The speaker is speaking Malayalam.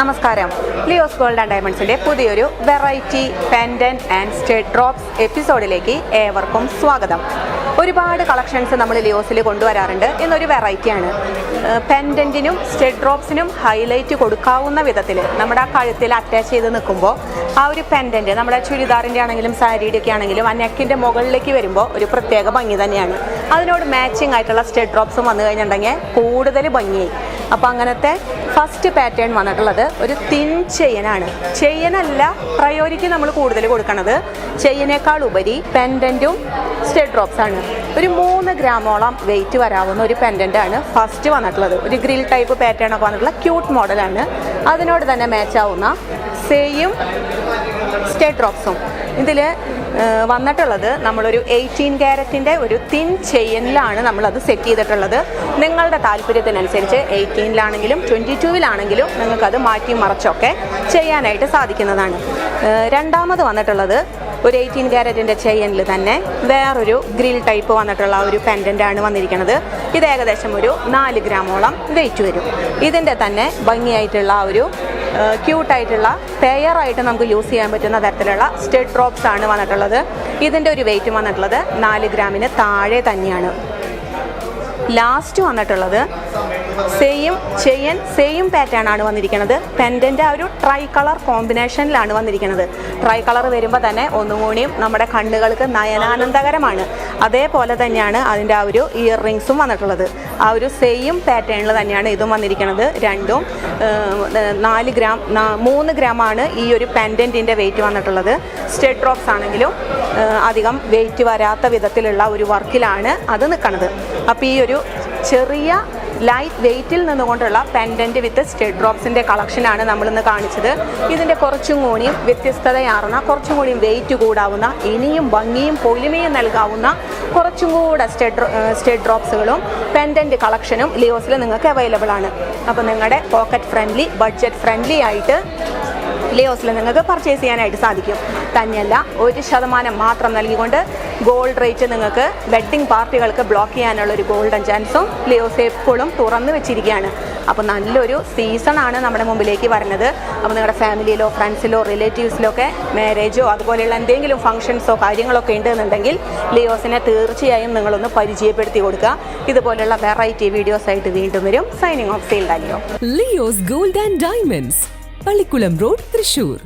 നമസ്കാരം. ലിയോസ് ഗോൾഡ് ആൻഡ് ഡയമണ്ട്സിന്റെ പുതിയൊരു variety pendant and state drops എപ്പിസോഡിലേക്ക് ഏവർക്കും സ്വാഗതം. ഒരുപാട് കളക്ഷൻസ് നമ്മൾ ലിയോസിൽ കൊണ്ടുവരാറുണ്ട് എന്നൊരു വെറൈറ്റിയാണ് പെൻഡന്റിനും സ്റ്റെഡ് ഡ്രോപ്സിനും ഹൈലൈറ്റ് കൊടുക്കാവുന്ന വിധത്തിൽ നമ്മുടെ ആ കഴുത്തിൽ അറ്റാച്ച് ചെയ്ത് നിൽക്കുമ്പോൾ ആ ഒരു പെൻഡന്റ് നമ്മുടെ ചുരിദാറിന്റെ ആണെങ്കിലും സാരിയുടെ ഒക്കെ ആണെങ്കിലും ആ നെക്കിന്റെ മുകളിലേക്ക് വരുമ്പോൾ ഒരു പ്രത്യേക ഭംഗി തന്നെയാണ്. അതിനോട് മാച്ചിങ് ആയിട്ടുള്ള സ്റ്റെഡ് ഡ്രോപ്സും വന്നു കഴിഞ്ഞിട്ടുണ്ടെങ്കിൽ കൂടുതൽ ഭംഗിയായി. അപ്പോൾ അങ്ങനത്തെ ഫസ്റ്റ് പാറ്റേൺ വന്നിട്ടുള്ളത് ഒരു തിൻ ചെയിനാണ് ചെയിനല്ല പ്രയോറിറ്റി നമ്മൾ കൂടുതൽ കൊടുക്കണത്. ചെയിനേക്കാൾ ഉപരി പെൻഡന്റും സ്റ്റെഡ് ഡ്രോപ്സ് ആണ്. ഒരു മൂന്ന് ഗ്രാമോളം വെയിറ്റ് വരാവുന്ന ഒരു പെൻഡന്റാണ് ഫസ്റ്റ് വന്നിട്ടുള്ളത്. ഒരു ഗ്രിൽ ടൈപ്പ് പാറ്റേൺ ഒക്കെ വന്നിട്ടുള്ള ക്യൂട്ട് മോഡലാണ് അതിനോട് തന്നെ മാച്ച് ആവുന്ന സെയും സ്റ്റേറ്റ് ഡ്രോപ്സും ഇതിൽ വന്നിട്ടുള്ളത് നമ്മളൊരു എയ്റ്റീൻ ക്യാരറ്റിന്റെ ഒരു തിൻ ചെയിനിലാണ് നമ്മളത് സെറ്റ് ചെയ്തിട്ടുള്ളത്. നിങ്ങളുടെ താല്പര്യത്തിനനുസരിച്ച് എയ്റ്റീനിലാണെങ്കിലും ട്വന്റി ടൂവിലാണെങ്കിലും നിങ്ങൾക്കത് മാറ്റി മറച്ചൊക്കെ ചെയ്യാനായിട്ട് സാധിക്കുന്നതാണ്. രണ്ടാമത് വന്നിട്ടുള്ളത് ഒരു എയ്റ്റീൻ ക്യാരറ്റിന്റെ ചെയിനിൽ തന്നെ വേറൊരു ഗ്രിൽ ടൈപ്പ് വന്നിട്ടുള്ള ഒരു പെൻഡന്റ് ആണ് വന്നിരിക്കുന്നത് ഇത് ഏകദേശം ഒരു നാല് ഗ്രാമോളം വെയിറ്റ് വരും. ഇതിന്റെ തന്നെ ഭംഗിയായിട്ടുള്ള ഒരു ക്യൂട്ടായിട്ടുള്ള പെയറായിട്ട് നമുക്ക് യൂസ് ചെയ്യാൻ പറ്റുന്ന തരത്തിലുള്ള സ്റ്റെഡ് ഡ്രോപ്സ് ആണ് വന്നിട്ടുള്ളത്. ഇതിന്റെ ഒരു വെയിറ്റ് വന്നിട്ടുള്ളത് നാല് ഗ്രാമിന് താഴെ തന്നെയാണ്. ലാസ്റ്റ് വന്നിട്ടുള്ളത് സെയിം ചെയിൻ സെയിം പാറ്റേൺ ആണ് വന്നിരിക്കുന്നത്. പെൻഡന്റ് ആ ഒരു ട്രൈ കളർ കോമ്പിനേഷനിലാണ് വന്നിരിക്കുന്നത്. ട്രൈ കളർ വരുമ്പോൾ തന്നെ ഒന്നും കൂടിയും നമ്മുടെ കണ്ണുകൾക്ക് നയനാനന്ദകരമാണ്. അതേപോലെ തന്നെയാണ് അതിന്റെ ആ ഒരു ഇയർ റിങ്സും വന്നിട്ടുള്ളത്. ആ ഒരു സെയിം പാറ്റേണിൽ തന്നെയാണ് ഇതും വന്നിരിക്കുന്നത്. രണ്ടും നാല് ഗ്രാം മൂന്ന് ഗ്രാമാണ് ഈ ഒരു പെൻഡന്റിന്റെ വെയിറ്റ് വന്നിട്ടുള്ളത്. സ്റ്റെഡ് ഡ്രോപ്സ് ആണെങ്കിലും അധികം വെയിറ്റ് വരാത്ത വിധത്തിലുള്ള ഒരു വർക്കിലാണ് അത് നിൽക്കുന്നത് അപ്പോൾ ഈ ഒരു ചെറിയ ലൈറ്റ് വെയ്റ്റിൽ നിന്നുകൊണ്ടുള്ള പെൻഡന്റ് വിത്ത് സ്റ്റെഡ് ഡ്രോപ്സിന്റെ കളക്ഷനാണ് നമ്മളിന്ന് കാണിച്ചത്. ഇതിന്റെ കുറച്ചും കൂടിയും വ്യത്യസ്തതയാർന്ന കുറച്ചും കൂടിയും വെയിറ്റ് കൂടാവുന്ന ഇനിയും ഭംഗിയും പൊലിമയും നൽകാവുന്ന കുറച്ചും കൂടെ സ്റ്റെഡ് സ്റ്റെഡ് ഡ്രോപ്സുകളും പെൻഡന്റ് കളക്ഷനും ലിയോസിൽ നിങ്ങൾക്ക് അവൈലബിൾ ആണ്. അപ്പോൾ നിങ്ങളുടെ പോക്കറ്റ് ഫ്രണ്ട്ലി ബഡ്ജറ്റ് ഫ്രണ്ട്ലി ആയിട്ട് ലിയോസിൽ നിങ്ങൾക്ക് പർച്ചേസ് ചെയ്യാനായിട്ട് സാധിക്കും. തന്നെയല്ല ഒരു ശതമാനം മാത്രം നൽകിക്കൊണ്ട് ഗോൾഡ് റേറ്റ് നിങ്ങൾക്ക് വെഡ്ഡിംഗ് പാർട്ടികൾക്ക് ബ്ലോക്ക് ചെയ്യാനുള്ള ഒരു ഗോൾഡൻ ചാൻസും ലിയോസ് എപ്പോഴും തുറന്നു വെച്ചിരിക്കുകയാണ്. അപ്പോൾ നല്ലൊരു സീസണാണ് നമ്മുടെ മുമ്പിലേക്ക് വരുന്നത്. അപ്പോൾ നിങ്ങളുടെ ഫാമിലിയിലോ ഫ്രണ്ട്സിലോ റിലേറ്റീവ്സിലോ ഒക്കെ മാരേജോ അതുപോലെയുള്ള എന്തെങ്കിലും ഫംഗ്ഷൻസോ കാര്യങ്ങളൊക്കെ ഉണ്ടെന്നുണ്ടെങ്കിൽ ലിയോസിനെ തീർച്ചയായും നിങ്ങളൊന്ന് പരിചയപ്പെടുത്തി കൊടുക്കുക. ഇതുപോലെയുള്ള വെറൈറ്റി വീഡിയോസ് ആയിട്ട് വീണ്ടും വരും. Signing off sale Leo's gold and diamonds Pallikulam road Thrissur.